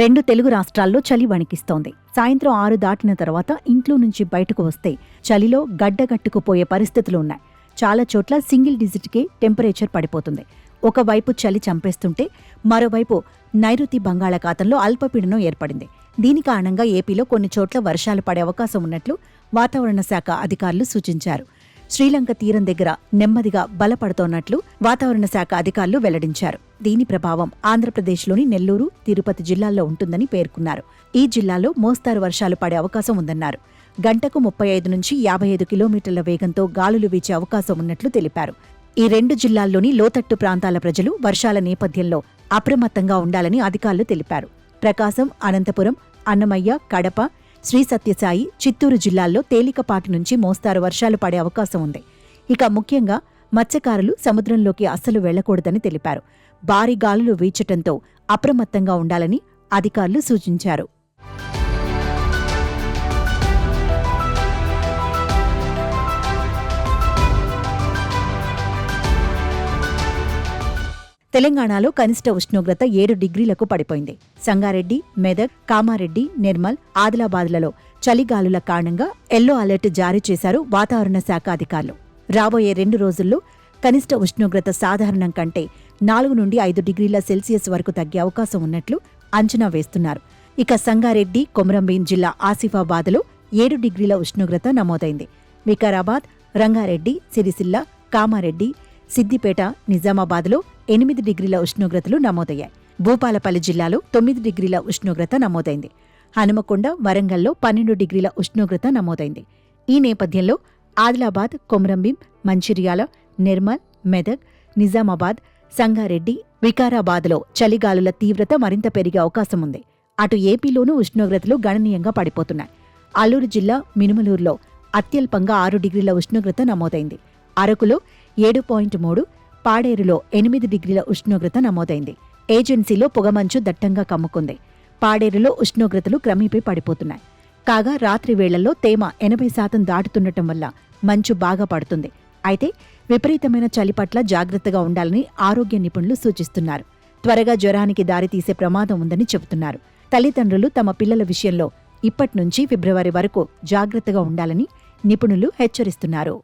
రెండు తెలుగు రాష్ట్రాల్లో చలి వణికిస్తోంది. సాయంత్రం ఆరు దాటిన తర్వాత ఇంట్లో నుంచి బయటకు వస్తే చలిలో గడ్డగట్టుకుపోయే పరిస్థితులు ఉన్నాయి. చాలా చోట్ల సింగిల్ డిజిట్కే టెంపరేచర్ పడిపోతుంది. ఒకవైపు చలి చంపేస్తుంటే మరోవైపు నైరుతి బంగాళాఖాతంలో అల్పపీడనం ఏర్పడింది. దీని కారణంగా ఏపీలో కొన్ని చోట్ల వర్షాలు పడే అవకాశం ఉన్నట్లు వాతావరణ శాఖ అధికారులు సూచించారు. శ్రీలంక తీరం దగ్గర నెమ్మదిగా బలపడుతోన్నట్లు వాతావరణ శాఖ అధికారులు వెల్లడించారు. దీని ప్రభావం ఆంధ్రప్రదేశ్లోని నెల్లూరు తిరుపతి జిల్లాల్లో ఉంటుందని పేర్కొన్నారు. ఈ జిల్లాలో మోస్తారు వర్షాలు పడే అవకాశం ఉందన్నారు. గంటకు ముప్పై ఐదు నుంచి యాభై ఐదు కిలోమీటర్ల వేగంతో గాలులు వీచే అవకాశం ఉన్నట్లు తెలిపారు. ఈ రెండు జిల్లాల్లోని లోతట్టు ప్రాంతాల ప్రజలు వర్షాల నేపథ్యంలో అప్రమత్తంగా ఉండాలని అధికారులు తెలిపారు. ప్రకాశం అనంతపురం అన్నమయ్య కడప శ్రీ సత్యసాయి చిత్తూరు జిల్లాల్లో తేలికపాటి నుంచి మోస్తారు వర్షాలు పడే అవకాశం ఉంది. ఇక ముఖ్యంగా మత్స్యకారులు సముద్రంలోకి అస్సలు వెళ్ళకూడదని తెలిపారు. భారీ గాలులు వీచటంతో అప్రమత్తంగా ఉండాలని అధికారులు సూచించారు. తెలంగాణలో కనిష్ట ఉష్ణోగ్రత ఏడు డిగ్రీలకు పడిపోయింది. సంగారెడ్డి మెదక్ కామారెడ్డి నిర్మల్ ఆదిలాబాద్లలో చలిగాలుల కారణంగా ఎల్లో అలర్ట్ జారీ చేశారు వాతావరణ శాఖ అధికారులు. రాబోయే రెండు రోజుల్లో కనిష్ట ఉష్ణోగ్రత సాధారణం కంటే నాలుగు నుండి ఐదు డిగ్రీల సెల్సియస్ వరకు తగ్గే అవకాశం ఉన్నట్లు అంచనా వేస్తున్నారు. ఇక సంగారెడ్డి కొమరంభీం జిల్లా ఆసిఫాబాద్లో ఏడు డిగ్రీల ఉష్ణోగ్రత నమోదైంది. వికారాబాద్ రంగారెడ్డి సిరిసిల్ల కామారెడ్డి సిద్దిపేట నిజామాబాద్లో ఎనిమిది డిగ్రీల ఉష్ణోగ్రతలు నమోదయ్యాయి. భూపాలపల్లి జిల్లాలో తొమ్మిది డిగ్రీల ఉష్ణోగ్రత నమోదైంది. హనుమకొండ వరంగల్లో పన్నెండు డిగ్రీల ఉష్ణోగ్రత నమోదైంది. ఈ నేపథ్యంలో ఆదిలాబాద్ కొమరంభీం మంచిర్యాల నిర్మల్ మెదక్ నిజామాబాద్ సంగారెడ్డి వికారాబాద్లో చలిగాలుల తీవ్రత మరింత పెరిగే అవకాశం ఉంది. అటు ఏపీలోనూ ఉష్ణోగ్రతలు గణనీయంగా పడిపోతున్నాయి. అల్లూరు జిల్లా మినుమలూరులో అత్యల్పంగా ఆరు డిగ్రీల ఉష్ణోగ్రత నమోదైంది. అరకులో ఏడు పాయింట్ మూడు పాడేరులో ఎనిమిది డిగ్రీల ఉష్ణోగ్రత నమోదైంది. ఏజెన్సీలో పొగమంచు దట్టంగా కమ్ముకుంది. పాడేరులో ఉష్ణోగ్రతలు క్రమేపీ పడిపోతున్నాయి. కాగా రాత్రి వేళల్లో తేమ ఎనభై శాతం దాటుతుండటం వల్ల మంచు బాగా పడుతుంది. అయితే విపరీతమైన చలి పట్ల జాగ్రత్తగా ఉండాలని ఆరోగ్య నిపుణులు సూచిస్తున్నారు. త్వరగా జ్వరానికి దారితీసే ప్రమాదం ఉందని చెబుతున్నారు. తల్లిదండ్రులు తమ పిల్లల విషయంలో ఇప్పట్నుంచి ఫిబ్రవరి వరకు జాగ్రత్తగా ఉండాలని నిపుణులు హెచ్చరిస్తున్నారు.